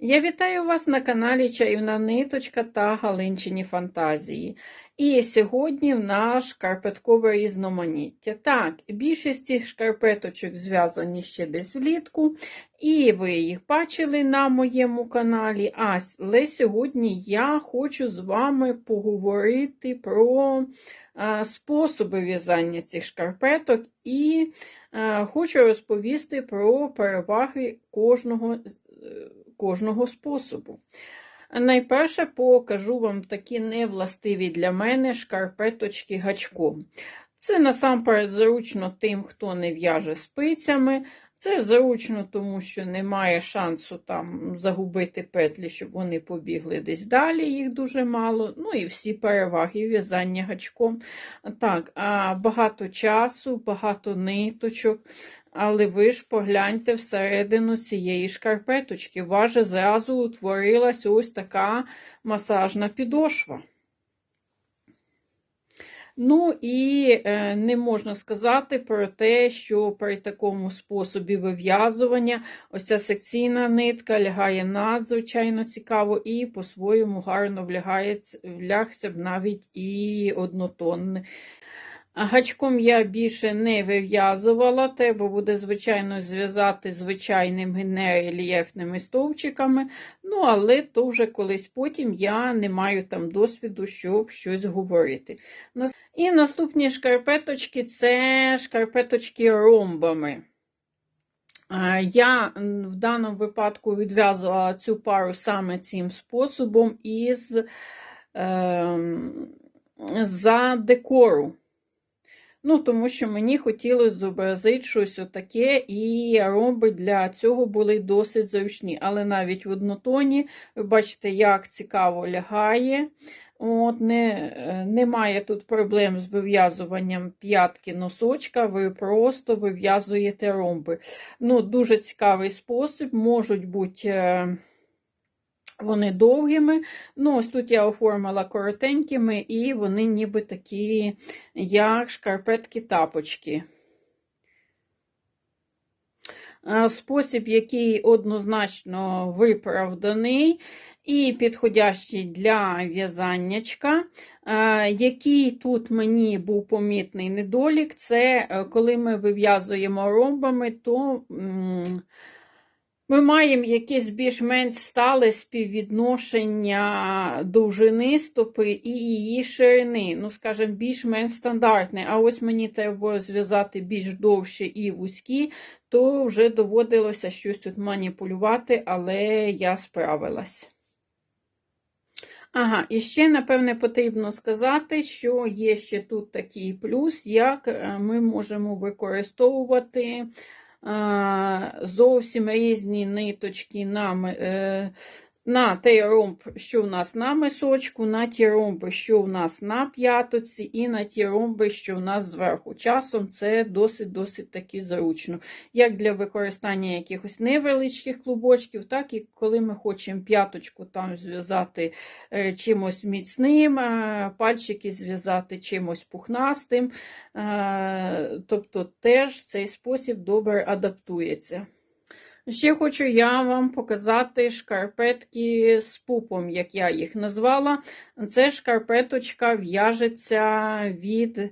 Я вітаю вас на каналі Чаюна Ниточка та Галинчині Фантазії. І сьогодні в нас шкарпеткове різноманіття. Так, більшість цих шкарпеточок зв'язані ще десь влітку, і ви їх бачили на моєму каналі. Але сьогодні я хочу з вами поговорити про а, способи в'язання цих шкарпеток і а, хочу розповісти про переваги кожного. Кожного способу. Найперше покажу вам такі невластиві для мене шкарпеточки гачком. Це насамперед зручно тим, хто не в'яже спицями. Це зручно, тому що немає шансу там загубити петлі, щоб вони побігли десь далі, їх дуже мало. Ну і всі переваги в'язання гачком. Так, а багато часу, багато ниточок. Але ви ж погляньте всередину цієї шкарпеточки. У вас же зразу утворилась ось така масажна підошва. Ну і е, не можна сказати про те, що при такому способі вив'язування ось ця секційна нитка лягає надзвичайно цікаво і по-своєму гарно влягся б навіть і однотонний. Гачком я більше не вив'язувала, треба буде, звичайно, зв'язати звичайними нерельєфними стовпчиками, ну, але то вже колись потім я не маю там досвіду, щоб щось говорити. І наступні шкарпеточки це шкарпеточки ромбами. Я в даному випадку відв'язувала цю пару саме цим способом із е, за декору. Ну, тому що мені хотілося зобразити щось отаке, і ромби для цього були досить зручні. Але навіть в однотоні, ви бачите, як цікаво лягає. От, не, Немає тут проблем з вив'язуванням п'ятки носочка, ви просто вив'язуєте ромби. Ну, Дуже цікавий спосіб, можуть бути. Вони довгими. Ну, ось тут я оформила коротенькими, і вони ніби такі, як шкарпетки-тапочки. Спосіб, який однозначно виправданий і підходящий для в'язаннячка. Який тут мені був помітний недолік, це е, коли ми вив'язуємо ромбами, то ми маємо якесь більш-менш стале співвідношення довжини стопи і її ширини. Ну, скажімо, більш-менш стандартне. А ось мені треба зв'язати більш довше і вузькі, то вже доводилося щось тут маніпулювати, але я справилась. Ага, і ще, напевне, потрібно сказати, що є ще тут такий плюс, як е, ми можемо використовувати зовсім різні ниточки на на той ромб, що в нас на мисочку, на ті ромби, що в нас на п'ятоці, і на ті ромби, що в нас зверху. Часом це досить-досить таки зручно. Як для використання якихось невеличких клубочків, так і коли ми хочемо п'яточку там зв'язати е, чимось міцним, е, пальчики зв'язати чимось пухнастим. Тобто теж цей спосіб добре адаптується. Ще хочу я вам показати шкарпетки з пупом, як я їх назвала. Це шкарпеточка в'яжеться від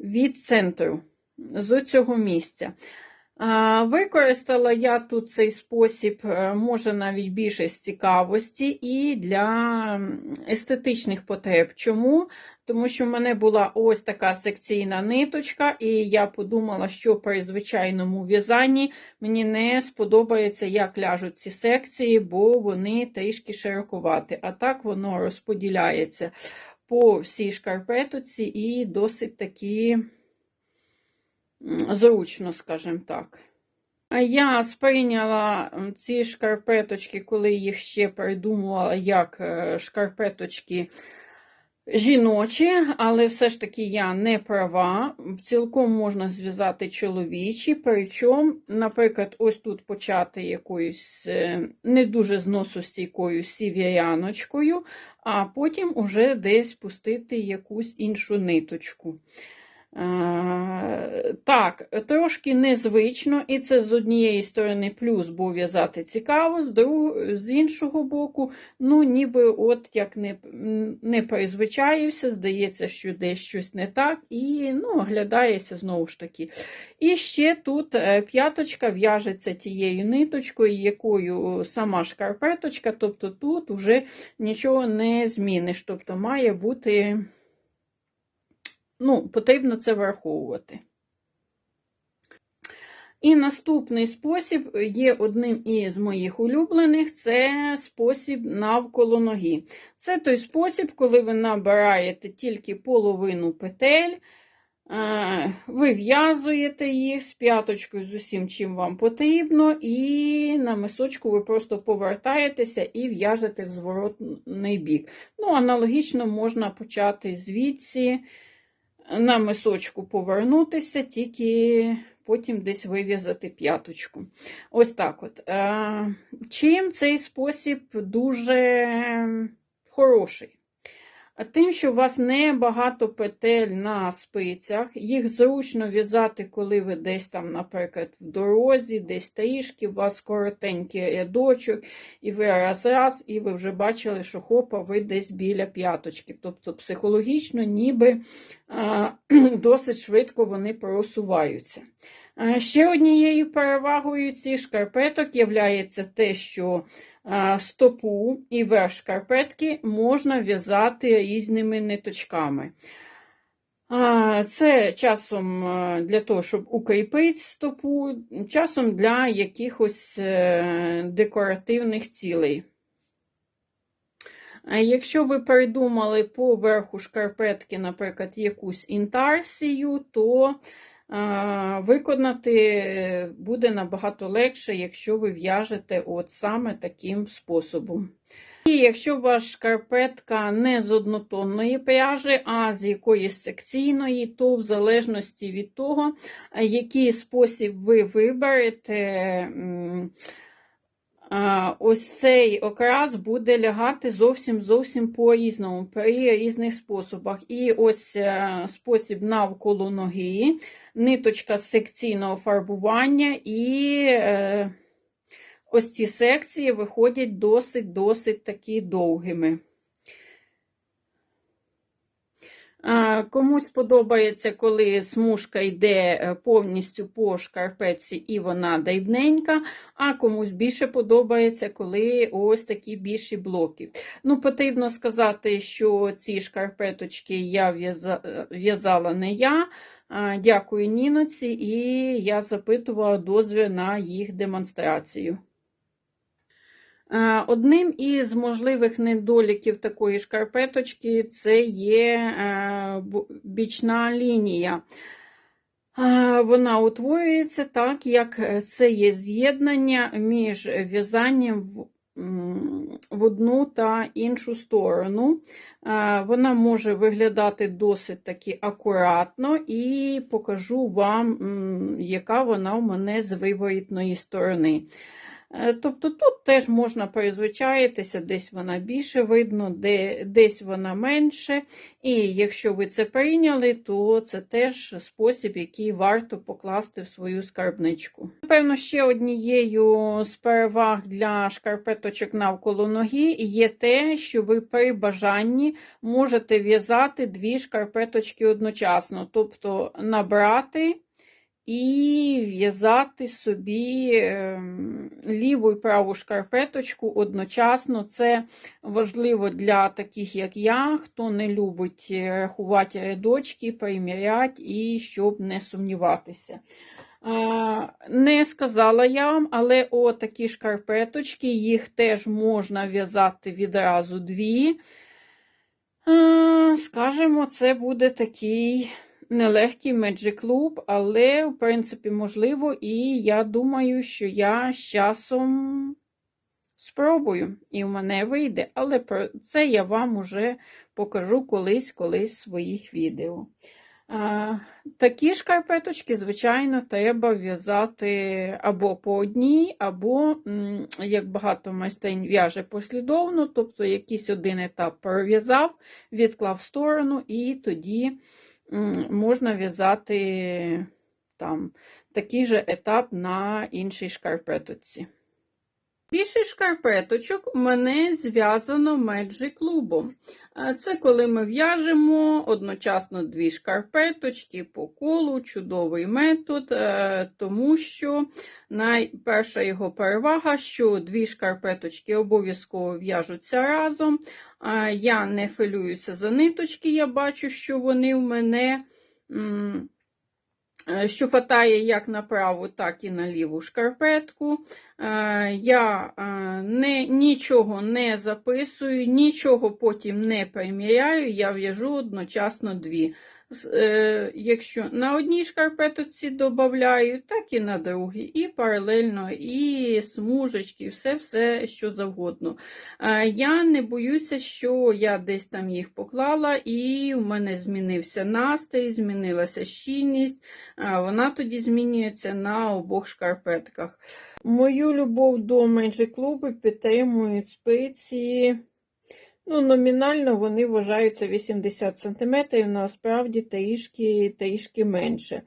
від центру з цього місця. Використала я тут цей спосіб, е, може навіть більше з цікавості, і для естетичних потреб. Чому? Тому що в мене була ось така секційна ниточка, і я подумала, що при звичайному в'язанні мені не сподобається, як ляжуть ці секції, бо вони трішки широкуваті. А так воно розподіляється по всій шкарпетоці і досить такі зручно, скажімо так. Я сприйняла ці шкарпеточки, коли їх ще придумувала як е, шкарпеточки жіночі, але все ж таки я не права. Цілком можна зв'язати чоловічі, причому, наприклад, ось тут почати якоюсь е, не дуже зносостійкою сів'яночкою, а потім уже десь пустити якусь іншу ниточку. Е, Так, трошки незвично, і це з однієї сторони плюс, бо в'язати цікаво, з, друг... з іншого боку, ну, ніби от як не, не призвичаївся, здається, що десь щось не так, і ну, оглядається знову ж таки. І ще тут е, п'яточка в'яжеться тією ниточкою, якою сама шкарпеточка, тобто тут вже нічого не зміниш. Тобто має бути ну, потрібно це враховувати. І наступний спосіб є одним із моїх улюблених це спосіб навколо ноги. Це той спосіб, коли ви набираєте тільки половину петель, вив'язуєте їх з п'яточкою з усім, чим вам потрібно, і на мисочку ви просто повертаєтеся і в'яжете в зворотний бік. Ну, Аналогічно можна почати звідси на мисочку повернутися, тільки потім десь вив'язати п'яточку. Ось так от. Е, чим цей спосіб дуже хороший? Тим, що у вас не багато петель на спицях, їх зручно в'язати, коли ви десь там, наприклад, в дорозі, десь трішки, у вас коротенький рядочок, і ви раз-раз, і ви вже бачили, що хопа, ви десь біля п'яточки. Тобто психологічно, ніби а, досить швидко вони просуваються. Ще однією перевагою цих шкарпеток є те, що стопу і верх шкарпетки можна в'язати різними ниточками. Це часом для того, щоб укріпити стопу, часом для якихось е, декоративних цілей. Якщо ви придумали по верху шкарпетки, наприклад, якусь інтарсію, то Виконати буде набагато легше, якщо ви в'яжете от саме таким способом. І якщо ваша шкарпетка не з однотонної пряжі, а з якоїсь секційної, то в залежності від того, який спосіб ви виберете, ось цей окрас буде лягати зовсім зовсім по-різному, при різних способах. І ось е, спосіб навколо ноги ниточка секційного фарбування, і е, ось ці секції виходять досить-досить такі довгими. Комусь подобається, коли смужка йде е, повністю по шкарпетці і вона дрібненька, а комусь більше подобається, коли ось такі більші блоки. Ну, Потрібно сказати, що ці шкарпеточки я в'язала не я. Дякую Ніноці, і я запитувала дозвіл на їх демонстрацію. Одним із можливих недоліків такої шкарпеточки це є е, бічна лінія. Вона утворюється так, як це є з'єднання між в'язанням в одну та іншу сторону. Вона може виглядати досить таки акуратно, і покажу вам, яка вона у мене з виворітної сторони. Е, тобто тут теж можна призвичаїтися, десь вона більше видно, де, десь вона менше. І якщо ви це прийняли, то це теж спосіб, який варто покласти в свою скарбничку. Напевно, ще однією з переваг для шкарпеточок навколо ноги є те, що ви при бажанні можете в'язати дві шкарпеточки одночасно, тобто набрати і в'язати собі ем, ліву і праву шкарпеточку одночасно. Це важливо для таких, як я, хто не любить рахувати рядочки, приміряти і щоб не сумніватися. Не сказала я вам, але отакі шкарпеточки, їх теж можна в'язати відразу дві. Скажемо, це буде такий нелегкий Magic Loop, але, в принципі, можливо, і я думаю, що я з часом спробую, і в мене вийде. Але про це я вам уже покажу колись-колись в своїх відео. А, Такі шкарпеточки, звичайно, треба в'язати або по одній, або, як багато майстринь в'яже послідовно, тобто якийсь один етап пров'язав, відклав в сторону, і тоді можна в'язати там такий же етап на іншій шкарпеточці. Більше шкарпеточок у мене зв'язано Magic клубом. Це коли ми в'яжемо одночасно дві шкарпеточки по колу, чудовий метод, е, тому що найперша його перевага, що дві шкарпеточки обов'язково в'яжуться разом. Я не хвилююся за ниточки, я бачу, що вони в мене. Е, Що хватає як на праву, так і на ліву шкарпетку. Е, Я е, не, нічого не записую, нічого потім не приміряю, я в'яжу одночасно дві. Е, Якщо на одній шкарпеточці додаю, так і на другій, і паралельно, і смужечки, все, все, що завгодно. Я не боюся, що я десь там їх поклала, і в мене змінився настрій, змінилася щільність. Вона тоді змінюється на обох шкарпетках. Мою любов до Magic клубу підтримують спиці. Ну, номінально вони вважаються 80 см, насправді трішки, трішки менше.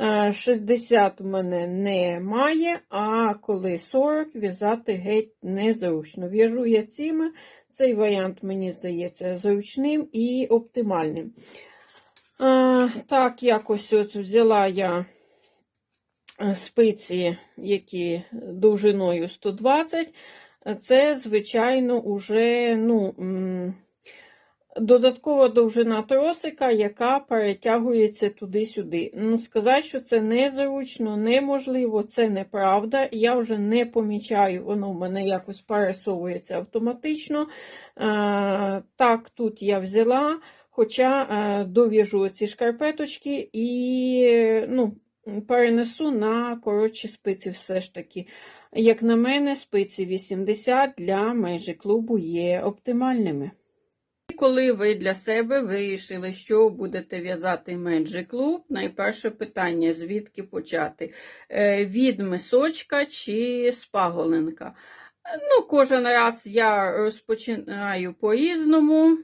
Е, 60 у мене немає, а коли 40 в'язати геть незручно. В'яжу я цими, цей варіант, мені здається, зручним і оптимальним. Е, Так, якось от взяла я е, спиці, які довжиною 120 це, звичайно, уже ну, додаткова довжина тросика, яка перетягується туди-сюди. Ну, Сказати, що це незручно, неможливо, це неправда. Я вже не помічаю, воно в мене якось пересовується автоматично. Е, Так, тут я взяла, хоча е, дов'яжу ці шкарпеточки і ну, перенесу на коротші спиці все ж таки. Як на мене, спиці 80 для межі клубу є оптимальними. І Коли ви для себе вирішили, що будете в'язати Magic Club, найперше питання, звідки почати? Е, Від мисочка чи з паголинка? Ну, Кожен раз я розпочинаю по-різному,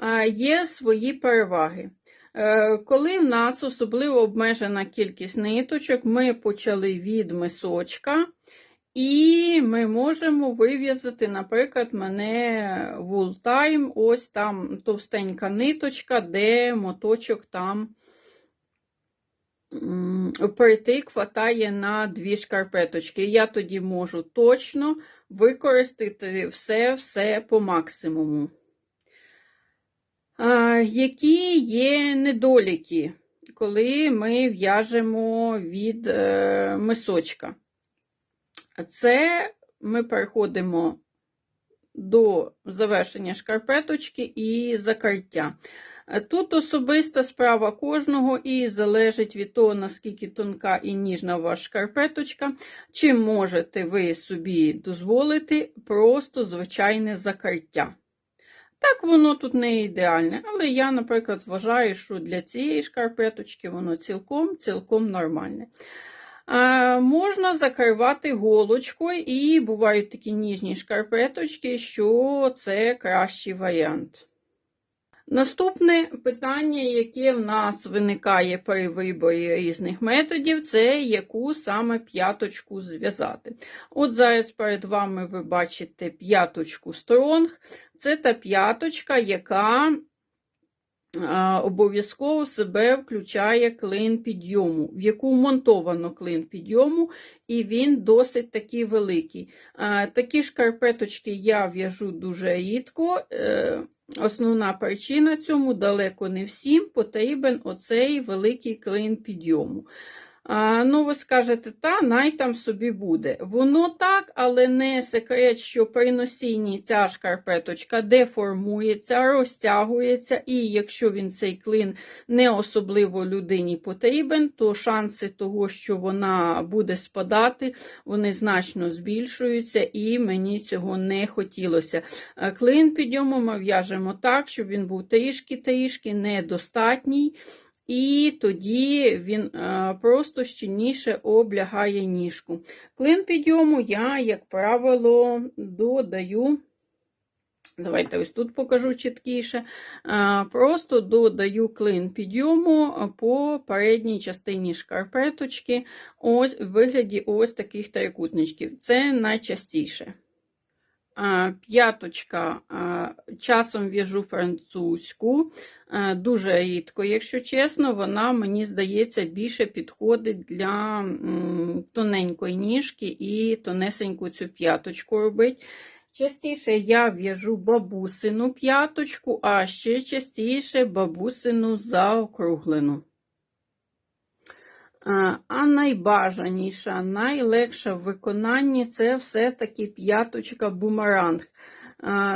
Е, є свої переваги. Е, Коли в нас особливо обмежена кількість ниточок, ми почали від мисочка, і ми можемо вив'язати, наприклад, мене Time, ось там товстенька ниточка, де моточок там м, притик хватає на дві шкарпеточки. Я тоді можу точно використати все-все по максимуму. Які є недоліки, коли ми в'яжемо від е, мисочка? Це ми переходимо до завершення шкарпеточки і закриття. Тут особиста справа кожного і залежить від того, наскільки тонка і ніжна ваша шкарпеточка, чи можете ви собі дозволити просто звичайне закриття. Так, воно тут не ідеальне, але я, наприклад, вважаю, що для цієї шкарпеточки воно цілком цілком нормальне. А, Можна закривати голочкою, і бувають такі ніжні шкарпеточки, що це кращий варіант. Наступне питання, яке в нас виникає при виборі різних методів, це яку саме п'яточку зв'язати. От зараз перед вами ви бачите п'яточку Стронг. Це та п'яточка, яка обов'язково себе включає клин підйому, в яку вмонтовано клин підйому, і він досить такий великий. Такі шкарпеточки я в'яжу дуже рідко. Е, основна причина цьому далеко не всім потрібен оцей великий клин підйому. Ну, ви скажете, та, най там собі буде. Воно так, але не секрет, що при носінні ця шкарпеточка деформується, розтягується, і якщо він цей клин не особливо людині потрібен, то шанси того, що вона буде спадати, вони значно збільшуються, і мені цього не хотілося. Клин підйому ми в'яжемо так, щоб він був трішки-трішки недостатній. І тоді він е, просто щільніше облягає ніжку. Клин підйому я, як правило, додаю Давайте ось тут покажу чіткіше. Просто додаю клин підйому по передній частині шкарпеточки, ось в вигляді ось таких трикутничків. Це найчастіше. П'яточка часом в'яжу французьку, дуже рідко, якщо чесно, вона, мені здається, більше підходить для тоненької ніжки і тонесеньку цю п'яточку робить. Частіше я в'яжу бабусину п'яточку, а ще частіше бабусину заокруглену. А, найбажаніша, найлегша в виконанні це все-таки п'яточка бумеранг.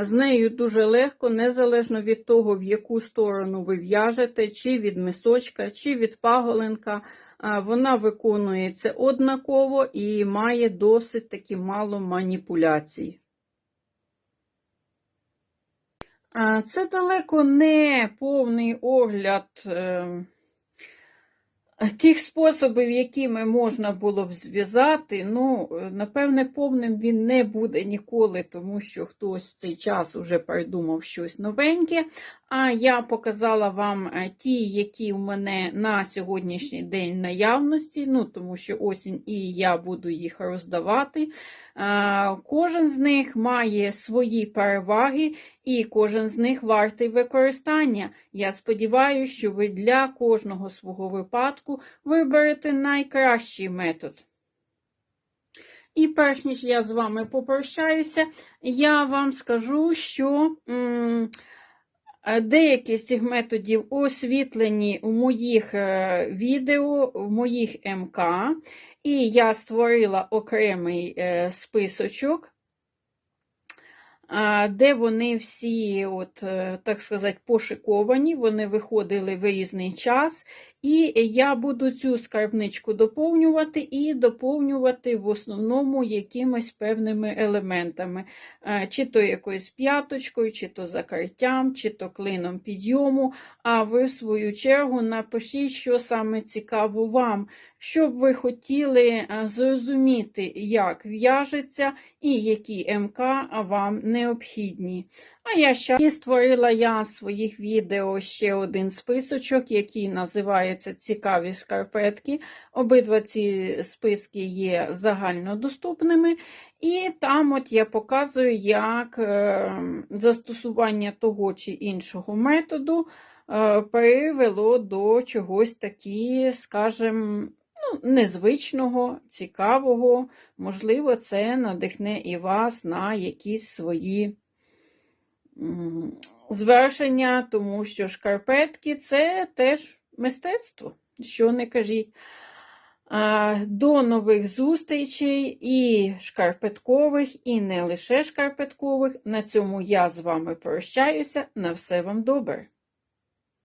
З нею дуже легко, незалежно від того, в яку сторону ви в'яжете, чи від мисочка, чи від паголенка. Вона виконується однаково і має досить таки мало маніпуляцій. Це далеко не повний огляд е, тих способів, якими можна було б зв'язати. Ну, напевне, повним він не буде ніколи, тому що хтось в цей час уже придумав щось новеньке. А я показала вам е, ті, які в мене на сьогоднішній день наявності, ну, тому що осінь і я буду їх роздавати. Е, Кожен з них має свої переваги, і кожен з них вартий використання. Я сподіваюся, що ви для кожного свого випадку виберете найкращий метод. І перш ніж я з вами попрощаюся, я вам скажу, що. м, Деякі з цих методів освітлені у моїх е, відео, в моїх МК, і я створила окремий е, списочок, де вони всі, от, е, так сказати, пошиковані, вони виходили в різний час. І я буду цю скарбничку доповнювати і доповнювати в основному якимось певними елементами, Е, чи то якоюсь п'яточкою, чи то закриттям, чи то клином підйому. А ви, в свою чергу, напишіть, що саме цікаво вам, щоб ви хотіли е, зрозуміти, як в'яжеться і які МК вам необхідні. А я ще створила я своїх відео ще один списочок, який називається Цікаві шкарпетки. Обидва ці списки є загальнодоступними. І там от я показую, як е, застосування того чи іншого методу е, привело до чогось такі, скажімо, ну, незвичного, цікавого. Можливо, це надихне і вас на якісь свої звершення, тому що шкарпетки це теж мистецтво, що не кажіть. До нових зустрічей і шкарпеткових, і не лише шкарпеткових. На цьому я з вами прощаюся. На все вам добре!